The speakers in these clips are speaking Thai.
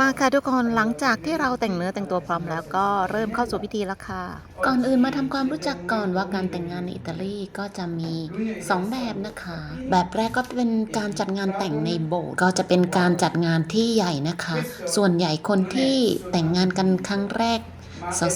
มาค่ะทุกคนหลังจากที่เราแต่งเนื้อแต่งตัวพร้อมแล้วก็เริ่มเข้าสู่พิธีแล้วค่ะ ก่อนอื่นมาทำความรู้จักก่อนว่าการแต่งงานในอิตาลีก็จะมี 2 แบบนะคะ แบบแรกก็เป็นการจัดงานแต่งในโบสถ์ก็จะเป็นการจัดงานที่ใหญ่นะคะ ส่วนใหญ่คนที่แต่งงานกันครั้งแรก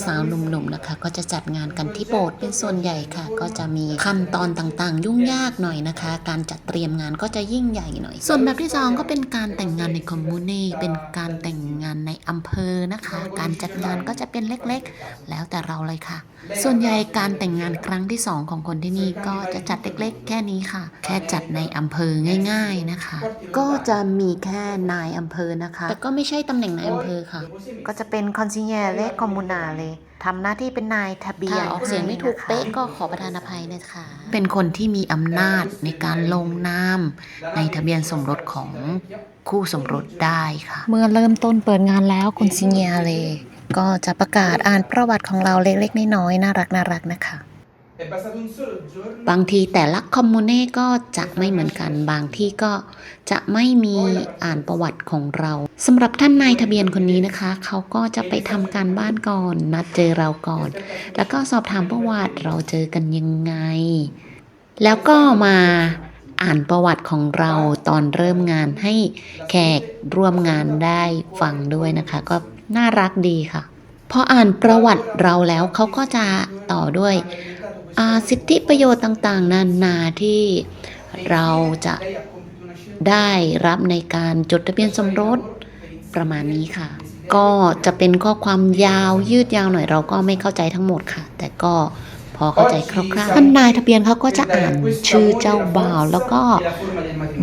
สาวๆหนุ่มๆนะคะ ก็จะจัดงานกันที่โบสถ์เป็นส่วนใหญ่ค่ะ ก็จะมีขั้นตอนต่างๆ ยุ่งยากหน่อยนะคะ การจัดเตรียมงานก็จะยิ่งใหญ่หน่อย ส่วนแบบที่สองก็เป็นการแต่งงานในคอมมูนีเป็นการแต่งงานในอำเภอนะคะ การจัดงานก็จะเป็นเล็กๆ แล้วแต่เราเลยค่ะ ส่วนใหญ่การแต่งงานครั้งที่สองของคนที่นี่ก็จะจัดเล็กๆ แค่นี้ค่ะ แค่จัดในอำเภอง่าย ๆนะคะ ก็จะมีแค่นายอำเภอนะคะ แต่ก็ไม่ใช่ตำแหน่งนายอำเภอค่ะ ก็จะเป็นคอนซิเนียเลคอมมูนาเลทำหน้าที่เป็นนายทะเบียนออกเสียงไม่ถูกเป๊ะก็ขอประทานอภัยนะคะ เป็นคนที่มีอำนาจในการลงนามในทะเบียนสมรสของคู่สมรสได้ค่ะ เมื่อเริ่มต้นเปิดงานแล้วคุณซิเนียเล ก็จะประกาศอ่านประวัติของเราเล็กๆน้อยๆน่ารักน่ารักๆนะคะ บางทีแต่ละคอมมูเน่ก็จะไม่เหมือนกันบางที่ก็จะไม่มีอ่านประวัติของเราสำหรับท่านนายทะเบียนคนนี้นะคะ เขาก็จะไปทำการบ้านก่อนนัดเจอเราก่อน แล้วก็สอบถามประวัติเราเจอกันยังไง แล้วก็มาอ่านประวัติของเราตอนเริ่มงานให้แขกร่วมงานได้ฟังด้วยนะคะ ก็น่ารักดีค่ะพออ่านประวัติเราแล้วเขาก็จะต่อด้วย สิทธิประโยชน์ต่างๆ นานาที่เราจะได้รับในการจดทะเบียนสมรสประมาณนี้ค่ะ ก็จะเป็นข้อความยาวยืดยาวหน่อยเราก็ไม่เข้าใจทั้งหมดค่ะ แต่ก็ อเข้าใจคร่าวๆท่านนายทะเบียนเขาก็จะอ่านชื่อเจ้าบ่าว แล้วก็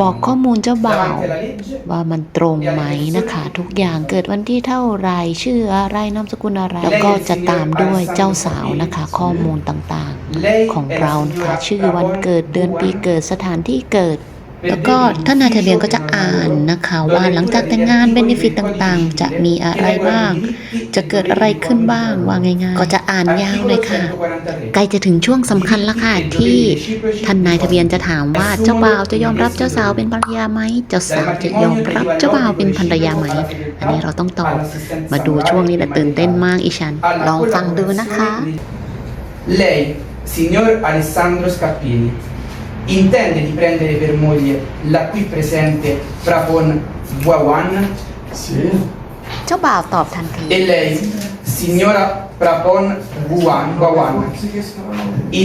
บอกข้อมูลเจ้าบ่าว ว่ามันตรงไหมนะคะ ทุกอย่างเกิดวันที่เท่าไรชื่ออะไรนามสกุลอะไร แล้วก็จะตามด้วยเจ้าสาวนะคะ ข้อมูลต่างๆ ของเรานะคะชื่อวันเกิดเดือนปีเกิดสถานที่เกิด แล้วก็ท่านนายทะเบียนก็จะอ่านนะคะว่าหลังจากแต่งงานเบนฟิตต่างๆ จะมีอะไรบ้าง จะเกิดอะไรขึ้นบ้างว่าง่ายๆ ก็จะอ่านยาวเลยค่ะ ใกล้จะถึงช่วงสำคัญแล้วค่ะที่ท่านนายทะเบียนจะถามว่าเจ้าบ่าวจะยอมรับเจ้าสาวเป็นภรรยาไหมเจ้าสาวจะยอมรับเจ้าบ่าวเป็นภรรยาไหม อันนี้เราต้องตอบมาดูช่วงนี้แหละตื่นเต้นมากอีฉันลองฟังดูนะคะ Lei, signor Alessandro Scappini, intende di prendere per moglie la qui presente Prapon Wawan? Sì, เจ้าบ่าวตอบทันที E lei, signora Prapon Wawan, Wawan,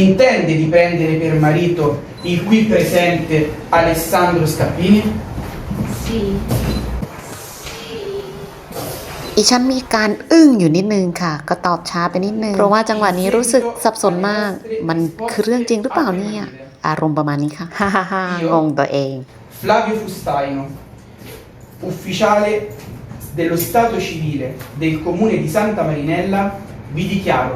intende di prendere per marito il qui presente Alessandro Scappini? อีฉันมีการอึ้งอยู่นิดนึงค่ะ ก็ตอบช้าไปนิดนึง เพราะว่าจังหวะนี้รู้สึกสับสนมาก มันคือเรื่องจริงหรือเปล่าเนี่ย อารมณ์ประมาณนี้ค่ะฮ่าฮ่าฮ่างงตัวเอง Flavio Fustaino, ufficiale dello Stato civile del comune di Santa Marinella, vi dichiaro,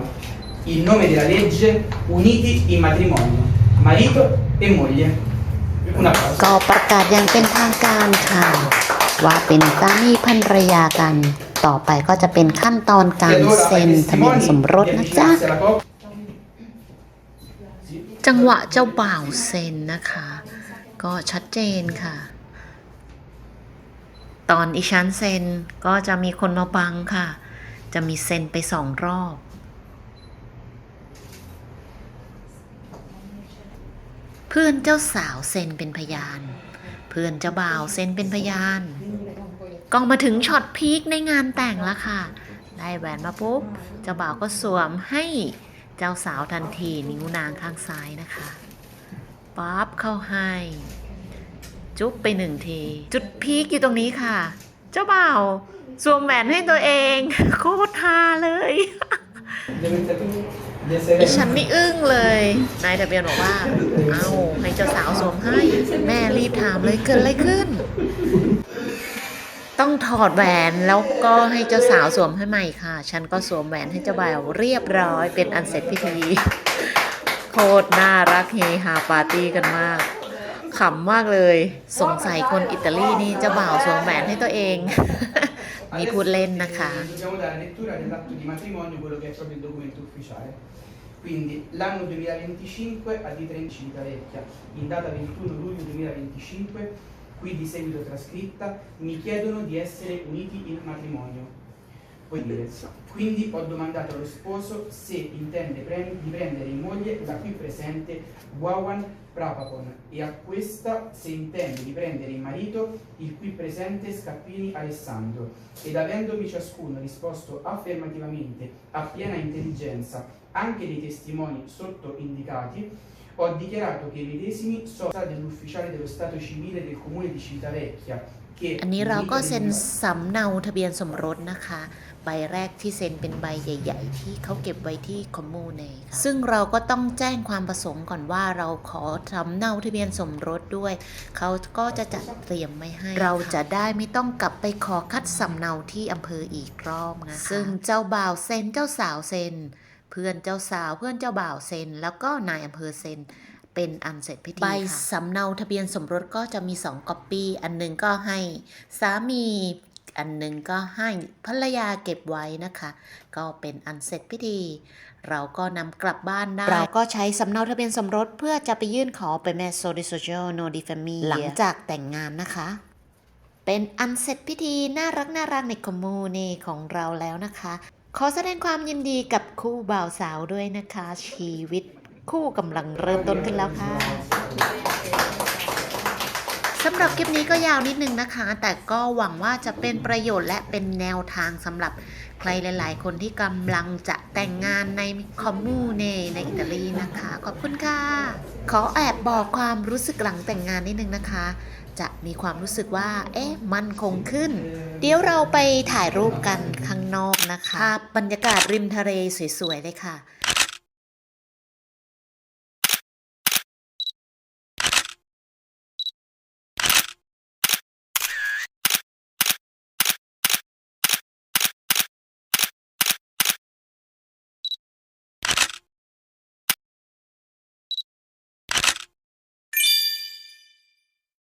in nome della legge, uniti in matrimonio, marito e moglie. Un applauso. ก็ประกาศอย่างเป็นทางการค่ะ ว่าเป็นสามีภรรยากัน ต่อไปก็จะเป็นขั้นตอนการเซ็นทะเบียนสมรสนะจ๊ะ จังหวะเจ้าบ่าวเซนนะคะ ก็ชัดเจนค่ะ ตอนอีชันเซนก็จะมีคนมาบังค่ะ จะมีเซนไปสองรอบเพื่อนเจ้าสาวเซนเป็นพยาน เพื่อนเจ้าบ่าวเซนเป็นพยานก็มาถึงช็อตพีคในงานแต่งแล้วค่ะ ได้แหวนมาปุ๊บเจ้าบ่าวก็สวมให้ เจ้าสาวทันทีนิ้วนางข้างซ้ายนะคะปั๊บเข้าให้ จุ๊บไปหนึ่งที จุดพีคอยู่ตรงนี้ค่ะ เจ้าบ่าวสวมแหวนให้ตัวเอง โคตรฮาเลยดิฉันนี่อึ้งเลยนายทะเบียนบอกว่า เอ้าให้เจ้าสาวสวมให้ แม่รีบถามเลยเกิดอะไรขึ้น ต้องถอดแหวนแล้วก็ให้เจ้าสาวสวมให้ใหม่ค่ะ ฉันก็สวมแหวนให้เจ้าบ่าวเรียบร้อยเป็นอันเสร็จพิธี โคตรน่ารักเฮฮาปาร์ตี้กันมากขำมากเลย สงสัยคนอิตาลีนี่เจ้าบ่าวสวมแหวนให้ตัวเอง มีพูดเล่นนะคะ quindi l'anno 2025 a dita in civita vecchia, in data 21 luglio 2025, qui di seguito trascritta, mi chiedono di essere uniti in matrimonio. Quindi ho domandato allo sposo se intende prend- di prendere in moglie la qui presente Wawan Prapapon e a questa se intende di prendere in marito il qui presente Scappini Alessandro ed avendomi ciascuno risposto affermativamente a piena intelligenza anche dei testimoni sotto indicati, ho dichiarato che i medesimi sono dell'ufficiale dello Stato civile del comune di Civitavecchia che อันนี้เราก็เซ็น unito สำเนาทะเบียนสมรสนะคะ ใบแรกที่เซ็นเป็นใบใหญ่ ๆ ที่เขาเก็บไว้ที่คอมมูเนค่ะซึ่งเราก็ต้องแจ้งความประสงค์ก่อนว่าเราขอสำเนาทะเบียนสมรสด้วย เขาก็จะจัดเตรียมไว้ให้ เราจะได้ไม่ต้องกลับไปขอคัดสำเนาที่อำเภออีกรอบนะคะซึ่งเจ้าบ่าวเซ็นเจ้าสาวเซ็น เพื่อนเจ้าสาวเพื่อนเจ้าบ่าวเซ็น แล้วก็นายอำเภอเซ็นเป็นอันเสร็จพิธีใบสำเนาทะเบียนสมรสก็จะมี2ก๊อปปี้อันหนึงก็ให้สามีอันหนึงก็ให้ภรรยาเก็บไว้นะคะ ก็เป็นอันเสร็จพิธี เราก็นำกลับบ้านได้ เราก็ใช้สำเนาทะเบียนสมรสเพื่อจะไปยื่นขอไปแม่โซดิโซเจโนดิฟามีหลังจากแต่งงานนะคะ เป็นอันเสร็จพิธีน่ารักน่ารักในคอมมูนีของเราแล้วนะคะ ขอแสดงความยินดีกับคู่บ่าวสาวด้วยนะคะ ชีวิตคู่กำลังเริ่มต้นขึ้นแล้วค่ะสำหรับคลิปนี้ก็ยาวนิดนึงนะคะ แต่ก็หวังว่าจะเป็นประโยชน์และเป็นแนวทางสำหรับใครหลาย ๆ คนที่กำลังจะแต่งงานในคอมมูเนในอิตาลีนะคะ ขอบคุณค่ะ ขอแอบบอกความรู้สึกหลังแต่งงานนิดนึงนะคะ จะมีความรู้สึกว่า เอ๊ะ มันคงขึ้น เดี๋ยวเราไปถ่ายรูปกันข้างนอกนะคะ บรรยากาศริมทะเลสวยๆเลยค่ะ